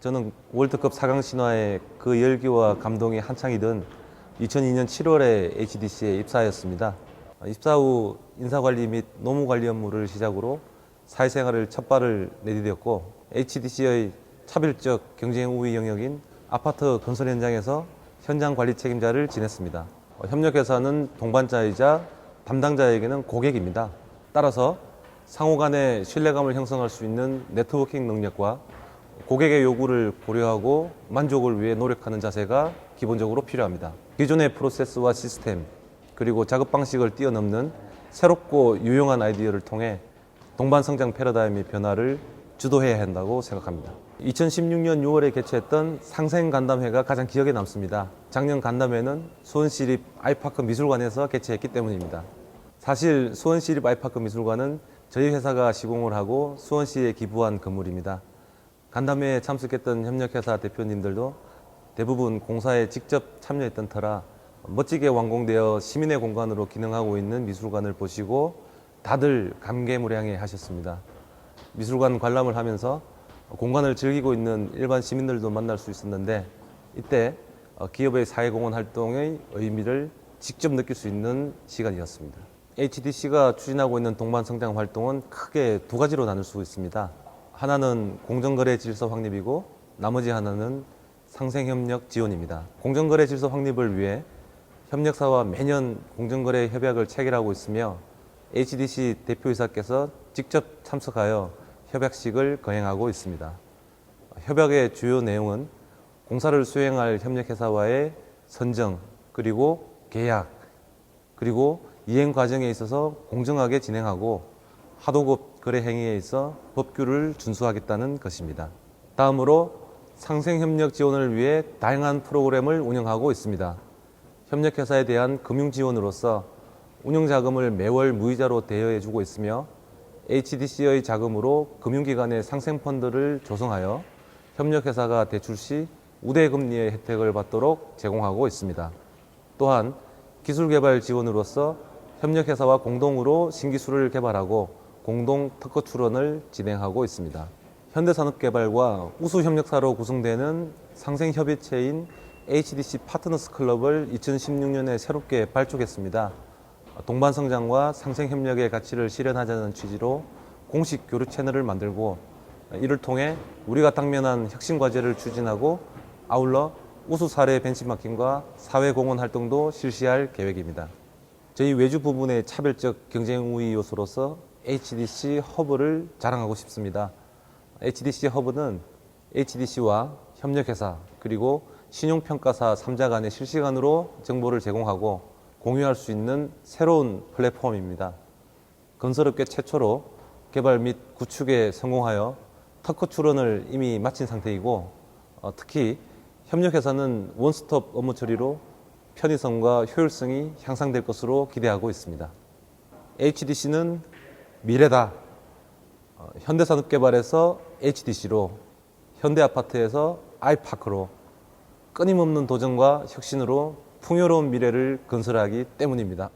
저는 월드컵 4강 신화의 그 열기와 감동이 한창이던 2002년 7월에 HDC에 입사하였습니다. 입사 후 인사관리 및 노무관리 업무를 시작으로 사회생활을 첫 발을 내디뎠고 HDC의 차별적 경쟁 우위 영역인 아파트 건설 현장에서 현장 관리 책임자를 지냈습니다. 어, 협력회사는 동반자이자 담당자에게는 고객입니다. 따라서 상호 간의 신뢰감을 형성할 수 있는 네트워킹 능력과 고객의 요구를 고려하고 만족을 위해 노력하는 자세가 기본적으로 필요합니다. 기존의 프로세스와 시스템, 그리고 작업 방식을 뛰어넘는 새롭고 유용한 아이디어를 통해 동반 성장 패러다임의 변화를 주도해야 한다고 생각합니다. 2016년 6월에 개최했던 상생 간담회가 가장 기억에 남습니다. 작년 간담회는 수원시립 아이파크 미술관에서 개최했기 때문입니다. 사실 수원시립 아이파크 미술관은 저희 회사가 시공을 하고 수원시에 기부한 건물입니다. 간담회에 참석했던 협력회사 대표님들도 대부분 공사에 직접 참여했던 터라 멋지게 완공되어 시민의 공간으로 기능하고 있는 미술관을 보시고 다들 감개무량해 하셨습니다. 미술관 관람을 하면서 공간을 즐기고 있는 일반 시민들도 만날 수 있었는데 이때 어, 기업의 사회공헌 활동의 의미를 직접 느낄 수 있는 시간이었습니다. HDC가 추진하고 있는 동반 성장 활동은 크게 두 가지로 나눌 수 있습니다. 하나는 공정거래 질서 확립이고 나머지 하나는 상생협력 지원입니다. 공정거래 질서 확립을 위해 협력사와 매년 공정거래 협약을 체결하고 있으며 HDC 대표이사께서 직접 참석하여 협약식을 거행하고 있습니다. 협약의 주요 내용은 공사를 수행할 협력회사와의 선정, 그리고 계약, 그리고 이행 과정에 있어서 공정하게 진행하고 하도급 거래 행위에 있어 법규를 준수하겠다는 것입니다. 다음으로 상생협력 지원을 위해 다양한 프로그램을 운영하고 있습니다. 협력회사에 대한 금융 지원으로서 운영자금을 매월 무이자로 대여해주고 있으며 HDC의 자금으로 금융기관의 상생펀드를 조성하여 협력회사가 대출 시 우대금리의 혜택을 받도록 제공하고 있습니다. 또한 기술개발 지원으로서 협력회사와 공동으로 신기술을 개발하고 공동 특허 출원을 진행하고 있습니다. 현대산업개발과 우수협력사로 구성되는 상생협의체인 HDC 파트너스 클럽을 2016년에 새롭게 발족했습니다. 동반성장과 상생협력의 가치를 실현하자는 취지로 공식 교류 채널을 만들고 이를 통해 우리가 당면한 혁신 과제를 추진하고 아울러 우수 사례 벤치마킹과 사회 공헌 활동도 실시할 계획입니다. 저희 외주 부분의 차별적 경쟁 우위 요소로서 HDC 허브를 자랑하고 싶습니다. HDC 허브는 HDC와 협력회사 그리고 신용평가사 3자 간의 실시간으로 정보를 제공하고 공유할 수 있는 새로운 플랫폼입니다. 건설업계 최초로 개발 및 구축에 성공하여 특허 출원을 이미 마친 상태이고 어, 특히 협력회사는 원스톱 업무 처리로 편의성과 효율성이 향상될 것으로 기대하고 있습니다. HDC는 미래다. 어, 현대산업개발에서 HDC로, 현대아파트에서 아이파크로 끊임없는 도전과 혁신으로 풍요로운 미래를 건설하기 때문입니다.